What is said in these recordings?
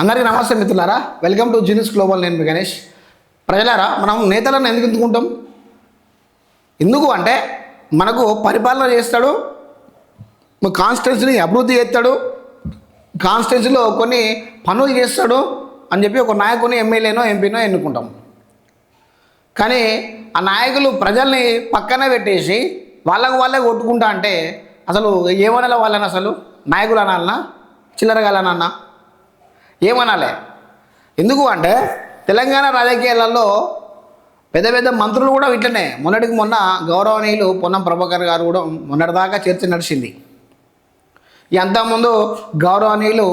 అందరికీ నమస్తే మిత్రులారా. వెల్కమ్ టు జీనిస్ గ్లోబల్ నేను గణేష్. ప్రజలారా మనం నేతలను ఎందుకు ఎందుకుంటాం? ఎందుకు అంటే మనకు పరిపాలన చేస్తాడు కాన్స్టిట్యున్సీని అభివృద్ధి చేస్తాడు కాన్స్టిట్యున్సీలో కొన్ని పనులు చేస్తాడు అని చెప్పి ఒక నాయకుని ఎమ్మెల్యేనో ఎంపీనో ఎన్నుకుంటాం. కానీ ఆ నాయకులు ప్రజల్ని పక్కన పెట్టేసి వాళ్ళకు వాళ్ళే కొట్టుకుంటా అంటే అసలు ఏమనాలి వాళ్ళని అసలు? నాయకులు అనాలనా చిల్లరగాలనన్నా ఏమనాలి? ఎందుకు అంటే తెలంగాణ రాజకీయాలలో పెద్ద పెద్ద మంత్రులు కూడా ఇట్లనే. మొన్నటికి మొన్న గౌరవనీయులు పొన్నం ప్రభాకర్ గారు కూడా మొన్నటిదాకా చర్చ నడిచింది. ఈ అంతకుముందు గౌరవనీయులు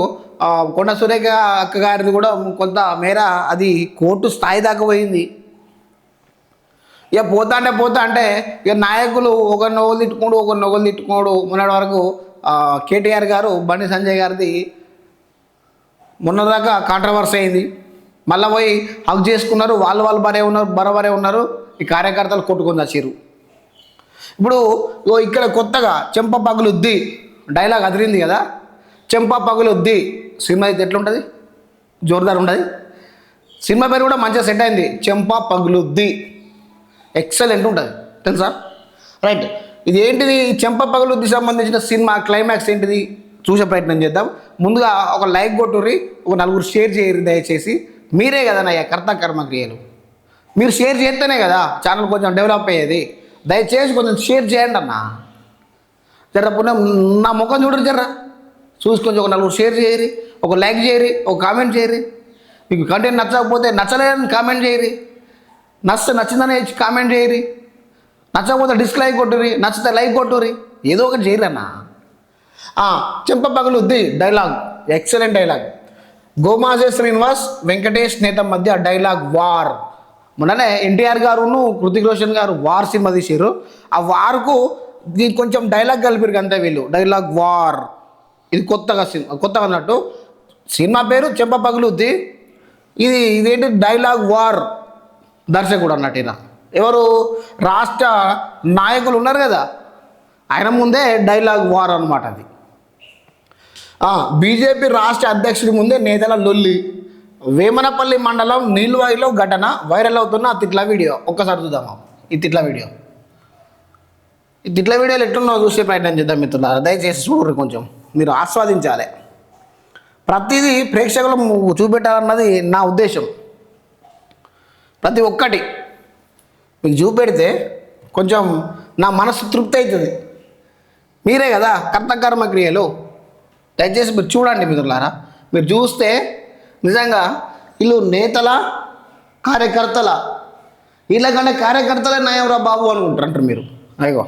కొండ సురేఖ అక్క గారిది కూడా కొంత మేర అది కోర్టు స్థాయి దాకా పోయింది. ఇక పోతా అంటే పోతా అంటే ఇక నాయకులు ఒక నవ్వులు తిట్టుకోడు ఒక నొగలు తిట్టుకోడు మొన్నటి వరకు కేటీఆర్ గారు బండి సంజయ్ గారిది మొన్నదాకా కాంట్రవర్సీ అయింది. మళ్ళీ పోయి హక్ చేసుకున్నారు వాళ్ళు వాళ్ళు బరే ఉన్నారు బరబరే ఉన్నారు ఈ కార్యకర్తలు కొట్టుకొని వచ్చారు ఇప్పుడు ఇక్కడ కొత్తగా చెంప పగులుద్ది డైలాగ్ అదిరింది కదా? చెంప పగులుద్ది సినిమా అయితే ఎట్లుంటుంది? జోరుదారు ఉంటుంది సినిమా పేరు కూడా మంచిగా సెట్ అయింది. చెంప పగులుద్ది ఎక్సలెంట్ ఉంటుంది. తెలుసా? రైట్ ఇది ఏంటిది చెంప పగులుద్ది సంబంధించిన సినిమా క్లైమాక్స్ ఏంటిది? చూసే ప్రయత్నం చేద్దాం. ముందుగా ఒక లైక్ కొట్టుర్రి ఒక నలుగురు షేర్ చేయరు దయచేసి. మీరే కదా నా కర్త కర్మక్రియలు మీరు షేర్ చేస్తేనే కదా ఛానల్ కొంచెం డెవలప్ అయ్యేది. దయచేసి కొంచెం షేర్ చేయండి అన్న. జర పుణ్యం నా ముఖం చూడరు జర్రా. చూసి కొంచెం ఒక నలుగురు షేర్ చేయరి ఒక లైక్ చేయరి ఒక కామెంట్ చేయరు మీకు కంటెంట్ నచ్చకపోతే నచ్చలేదని కామెంట్ చేయరి నచ్చ నచ్చిందని కామెంట్ చేయరి నచ్చకపోతే డిస్లైక్ కొట్టురి నచ్చితే లైక్ కొట్టుర్రి. ఏదో ఒకటి చేయరు అన్నా. చెంప పగులుద్ది డైలాగ్ ఎక్సలెంట్ డైలాగ్. గోమాజే శ్రీనివాస్ వెంకటేష్ నేత మధ్య డైలాగ్ వార్. మొన్ననే ఎన్టీఆర్ గారును కృతిక్ రోషన్ గారు వార్ సినిమా తీసారు ఆ వార్కు దీనికి కొంచెం డైలాగ్ కలిపారు అంతే వీళ్ళు. Dialogue war. ఇది కొత్తగా సినిమా కొత్తగా అన్నట్టు సినిమా పేరు చెంప పగులుద్ది ఇది ఇదేంటి డైలాగ్ వార్? దర్శకుడు అన్నట్టు ఈయన. ఎవరు? రాష్ట్ర నాయకులు ఉన్నారు కదా. ఆయన ముందే డైలాగ్ వార్ అనమాట అది. బీజేపీ రాష్ట్ర అధ్యక్షుడి ముందే నేతల లొల్లి. వేమనపల్లి మండలం నీల్వాయిలో ఘటన వైరల్ అవుతున్న తిట్ల వీడియో. ఒక్కసారి చూద్దామా? ఈ తిట్ల వీడియో. ఈ తిట్ల వీడియోలు ఎట్లున్నో చూసే ప్రయత్నం చేద్దాం మిత్రులారా. దయచేసి చూడరు కొంచెం. మీరు ఆస్వాదించాలి. ప్రతిదీ ప్రేక్షకులు చూపెట్టాలన్నది నా ఉద్దేశం. ప్రతి ఒక్కటి. మీకు చూపెడితే కొంచెం నా మనసు తృప్తి అవుతుంది. మీరే కదా కర్తకర్మ క్రియలు. దయచేసి మీరు చూడండి మిత్రులారా. మీరు చూస్తే నిజంగా వీళ్ళు నేతల కార్యకర్తల వీళ్ళకంటే కార్యకర్తలే నయంరా బాబు అనుకుంటారు అంటారు మీరు. అయ్యో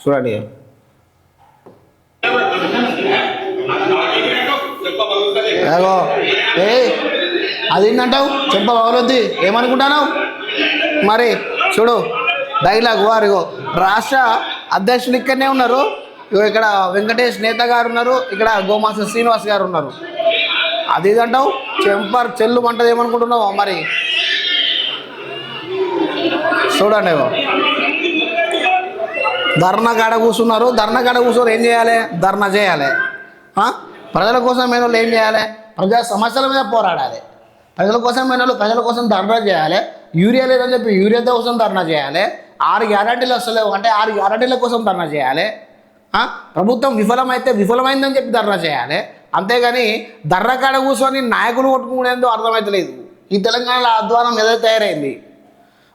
చూడండి. అయ్యో ఏ అది ఏంటంటావు చెంప పగలొద్ది ఏమనుకుంటున్నావు మరి చూడు డైలాగ్ వారిగో రాష్ట్ర అధ్యక్షుడు ఇక్కడనే ఉన్నారు. ఇక్కడ వెంకటేష్ నేత గారు ఉన్నారు ఇక్కడ గోమాస శ్రీనివాస్ గారు ఉన్నారు. అది ఇదంటావు చెంపర్ చెల్లు మంటది ఏమనుకుంటున్నావు మరి? చూడండి ధర్నా కాడ కూర్చున్నారు ధర్నా కాడ కూర్చొని ఏం చేయాలి? ధర్నా చేయాలి. ప్రజల కోసం మీద ఏం చేయాలి? ప్రజా సమస్యల మీద పోరాడాలి. ప్రజల కోసం మీద ప్రజల కోసం ధర్నా చేయాలి. యూరియా లేదని చెప్పి యూరియా కోసం ధర్నా చేయాలి. ఆరు గ్యారంటీలు వస్తలేవు అంటే ఆరు గ్యారంటీల కోసం ధర్నా చేయాలి. ప్రభుత్వం విఫలమైతే విఫలమైందని చెప్పి ధర్నా చేయాలి. అంతేగాని ధర్నా కాడ కూర్చొని నాయకులు కొట్టుకునేందో అర్థమవుతలేదు ఈ తెలంగాణలో అధ్వానం ఏదో తయారైంది.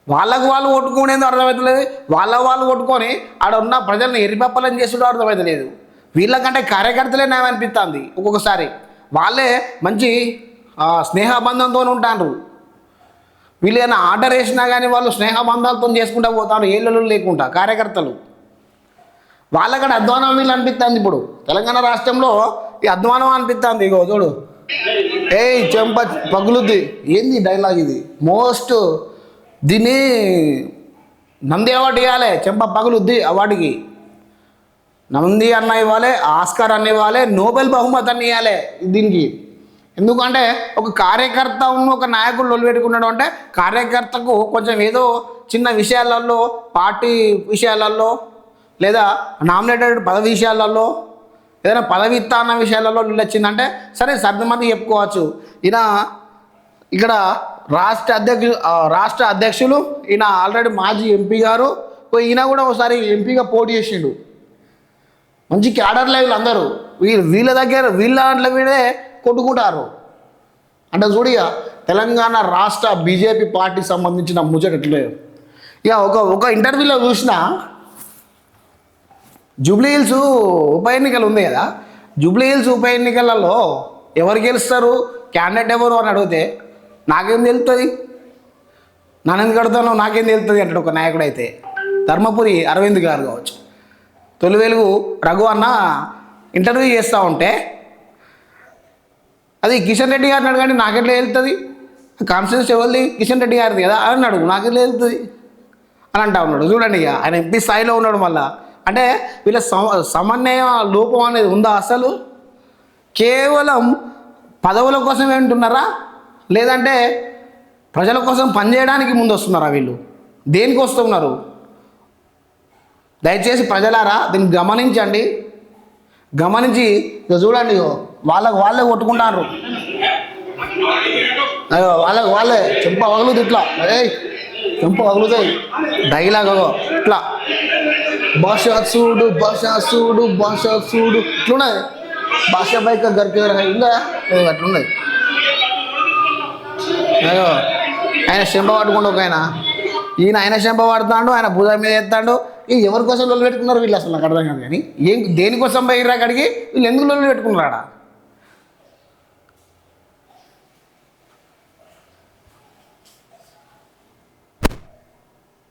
వాళ్ళకు వాళ్ళు కొట్టుకునేది అర్థమవుతలేదు వాళ్ళ వాళ్ళు కొట్టుకొని ఆడ ఉన్న ప్రజల్ని ఎరిపప్పలని చేసుడు అర్థమవుతలేదు వీళ్ళకంటే కార్యకర్తలే న్యాయం అనిపిస్తుంది. ఒక్కొక్కసారి వాళ్ళే మంచి స్నేహబంధంతో ఉంటారు వీళ్ళు ఏమైనా ఆర్డర్ వేసినా కానీ వాళ్ళు స్నేహబంధాలతో చేసుకుంటూ పోతారు. ఏళ్ళు లేకుండా కార్యకర్తలు. వాళ్ళ కూడా అధ్వానం వీళ్ళు అనిపిస్తుంది ఇప్పుడు. తెలంగాణ రాష్ట్రంలో ఈ అధ్వానం అనిపిస్తుంది ఇగో చూడు. ఏయ్ చెంప పగులుద్ది. ఏంది డైలాగ్ ఇది? మోస్ట్ దీన్ని నంది అవార్డు ఇవ్వాలి. చెంప పగులుద్ది అవార్డుకి. నంది అన్న ఇవ్వాలి ఆస్కార్ అన్న ఇవ్వాలి నోబెల్ బహుమతి అన్న ఇవ్వాలి దీనికి. ఎందుకంటే ఒక కార్యకర్త ఉన్న ఒక నాయకుడు లొల్లి పెట్టుకున్నాడు అంటే కార్యకర్తకు కొంచెం ఏదో చిన్న విషయాలలో పార్టీ విషయాలలో లేదా నామినేటెడ్ పదవి విషయాలలో ఏదైనా పదవి ఇస్తా అన్న విషయాలలో వీళ్ళు వచ్చిందంటే సరే సర్దమంది చెప్పుకోవచ్చు. ఈయన ఇక్కడ రాష్ట్ర అధ్యక్షు రాష్ట్ర అధ్యక్షులు ఈయన ఆల్రెడీ మాజీ ఎంపీ గారు ఈయన కూడా ఒకసారి ఎంపీగా పోటీ చేసిండు. మంచి క్యాడర్ లెవెల్ అందరూ. వీళ్ళు వీళ్ళ దగ్గర వీళ్ళ దాంట్లో వీడే కొట్టుకుంటారు. అంటే చూడిక తెలంగాణ రాష్ట్ర బీజేపీ పార్టీకి సంబంధించిన ముచ్చట ఇక ఒక ఒక ఇంటర్వ్యూలో చూసినా జూబ్లీ హిల్స్ ఉప ఎన్నికలు ఉంది కదా. జూబ్లీ హిల్స్ ఉప ఎన్నికలలో ఎవరు గెలుస్తారు? క్యాండిడేట్ ఎవరు అని అడిగితే నాకేం తెలుస్తుంది నన్ను ఎందుకు అడుగుతానో నాకేం తెలుస్తుంది అంటాడు ఒక నాయకుడు అయితే. ధర్మపురి అరవింద్ గారు కావచ్చు. తొలి వెలుగు రఘు అన్న ఇంటర్వ్యూ చేస్తూ ఉంటే అది కిషన్ రెడ్డి గారిని అడగండి నాకెట్లా వెళ్తుంది కాన్ఫిడెన్స్ ఎవరిది? కిషన్ రెడ్డి గారిది కదా అని అడుగు నాకెట్లా వెళ్తుంది అని అంటా ఉన్నాడు. చూడండి ఇక ఆయన ఎంపీ స్థాయిలో ఉన్నాడు మళ్ళీ. అంటే వీళ్ళ సమ సమన్వయ లోపం అనేది ఉందా అసలు? కేవలం పదవుల కోసం ఏంటున్నారా లేదంటే ప్రజల కోసం పనిచేయడానికి ముందు వస్తున్నారా వీళ్ళు? దేనికి వస్తున్నారు? దయచేసి ప్రజలారా దీన్ని గమనించండి. గమనించి ఇక చూడండి వాళ్ళకు వాళ్ళే కొట్టుకుంటారు. అయ్యో వాళ్ళకి వాళ్ళే చెంప పగులుతుంది ఇట్లా. ఏయ్ చెంప పగులుతాయి డైలాగ్ ఇట్లా. భాష చూడు భాష చూడు భాష చూడు. ఇట్లున్నది భాష బైక్ గరికి ఉందా? అట్లున్నది అయ్యో ఆయన శంప పట్టుకుంటూ ఒక ఆయన. ఈయన ఆయన శంప పడతాడు ఆయన భుజం మీద ఎత్తాడు. ఈ ఎవరికోసం లొల్లు పెట్టుకున్నారు వీళ్ళు అసలు? నాకు అర్థం కాదు కానీ ఏం దేనికోసం పోయిరా అక్కడికి? వీళ్ళు ఎందుకు లొల్లు పెట్టుకున్నారా